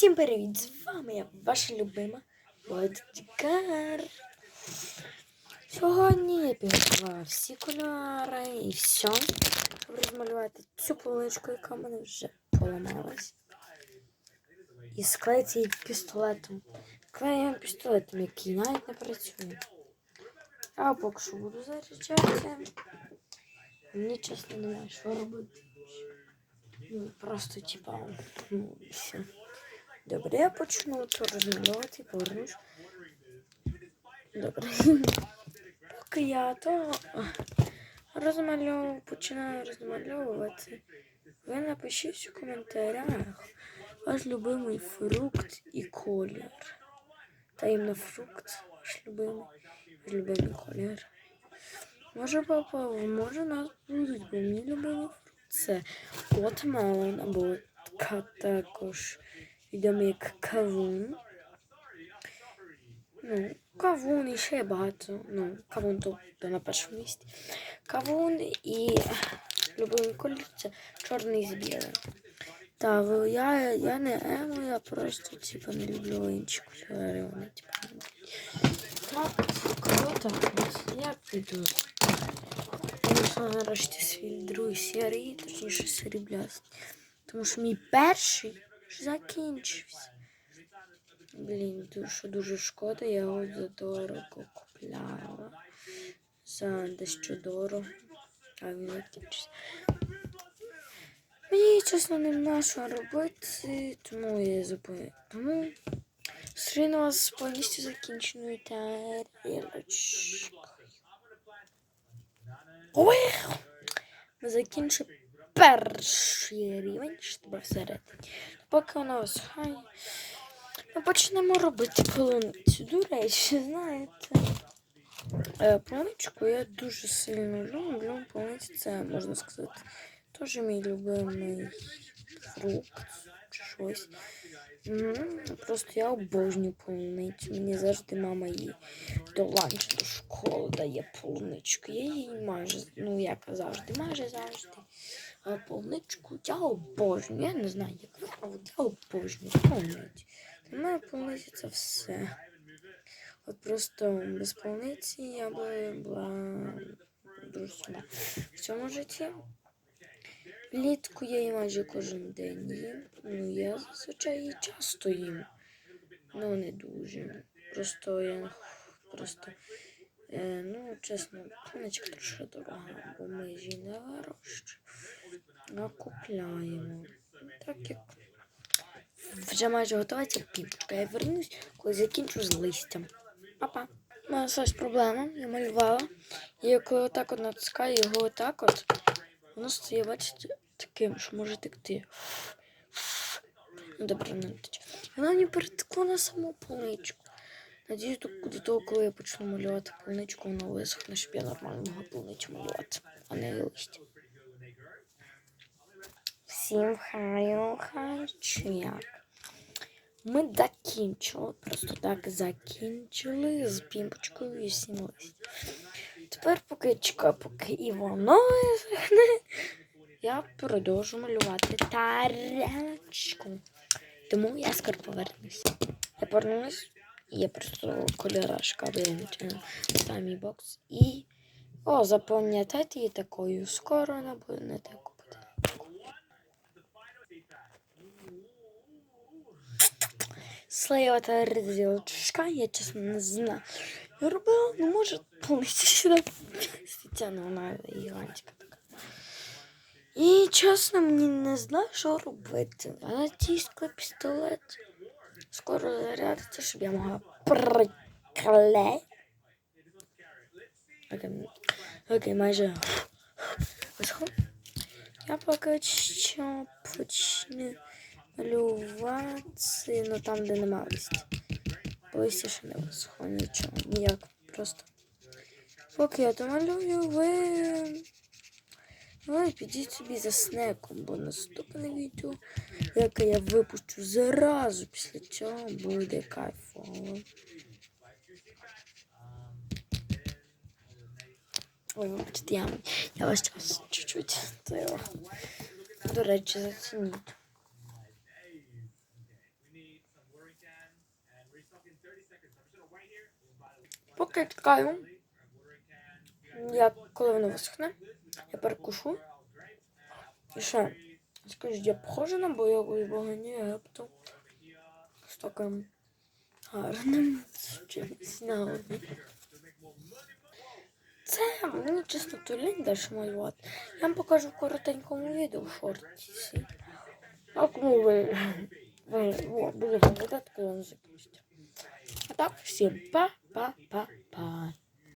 Всім привіт! З вами я, ваша любима Водкар. Сьогодні я підготувала всі кольори і все, щоб розмалювати цю поличку, яка в мене вже поламалась. І склеїти її пістолетом. Клеєм пістолетом, який навіть не працює. А поки що буду заряджати. Мені чесно немає що робити. Ну, просто типа, ну, все. Добре, я почну це розмальовувати, повернусь. Добре. Поки я то розмальовую, починаю розмальовувати. Ви напишіть у коментарях ваш любимий фрукт і колір. Та іменно фрукт, ваш любимий, ваш любимий колір. Може попав, може нас будуть, бо мій любимий фрукт це watermelon або така також відомий як кавун. Ну, кавун і ще багато. Ну, кавун то, на першому місці. Кавун і любимий колір це чорний з білим. Та я, я не емо, я просто типу, не люблю інші кольори. Вони не- Ну, круто. Я піду. Звісно, нарешті свій другий серії, точніше сріблястий. Тому що мій перший закінчився. Блін, дуже дуже шкода, я його за дорого купляла. За дещо дорого. А він закінчився. Мені чесно нема що робити, тому я зупиню. Тому зустріну вас повністю закінченою тарілочкою. Ми закінчимо перший рівень, щоб всередині. Поки воно осхає, ми почнемо робити полуницю. До речі, знаєте, е, полуничку я дуже сильно люблю. Полуниця це, можна сказати, теж мій любимий фрукт чи щось. Просто я обожнюю полуницю. Мені завжди мама її до ланчу, до школи дає полуничку. Я її майже, ну як завжди, майже завжди. А полуничку я обожнюю. Я не знаю, як ви, а от я обожнюю полуницю. Для мене полуниця це все. От просто без полуниці я би була дуже сумна в цьому житті. Влітку я її майже кожен день їм. Ну, я зазвичай часто їм. Ну, не дуже. Просто я просто. Е, ну, чесно, конечка трошки дорога, бо ми її не вирощуємо, а купляємо. Так як вже майже готова ця. Я вернусь, коли закінчу з листям. Папа. У мене ось проблема, я малювала. І коли отак от натискаю його отак от, воно стає, бачите, таким, що може текти. Ну, добре, не тече. Воно мені перетекло на саму полничку. Надіюсь, до, того, коли я почну малювати полничку, воно висохне, щоб я нормально могла полничку малювати, а не листя. Всім хаю, хай чи як. Ми закінчили, просто так закінчили з пімпочкою і всім листям. Тепер поки чекаю, поки і воно висохне, я продовжу малювати тарелочку. Тому я скоро повернуся. Я повернусь, і я просто кольорашка визначена самий бокс. І. О, запам'ятайте її такою. Скоро вона буде не таку буде. Слева тарілочка, я чесно не знаю. Я робила, ну може, повністю сюди. Світяна, вона гігантська. І чесно, мені не знаю, що робити. Вона тіскла пістолет. Скоро зарядиться, щоб я могла приклеїти. Окей, окей, майже. Я поки що почну малювати, ну там, де нема листя. Листя ще не висохло, нічого, ніяк, просто. Поки я домалюю, ви ви підіть собі за снеком, бо наступне відео, яке я випущу зразу після цього, буде кайфово. Ой, вибачте, я, я ваш час чуть-чуть. то До речі, зацініть. Поки чекаю, як коли воно висохне, я перекушу. І ще, скажіть, я похожа на бойову богиню Єгипту з таким гарним чимось на голові. Це мені чесно то лінь далі малювати. Я вам покажу в коротенькому відео в шорті. А кому ви, ви о, будете глядати, коли воно закінчиться. А так, всім па-па-па-па.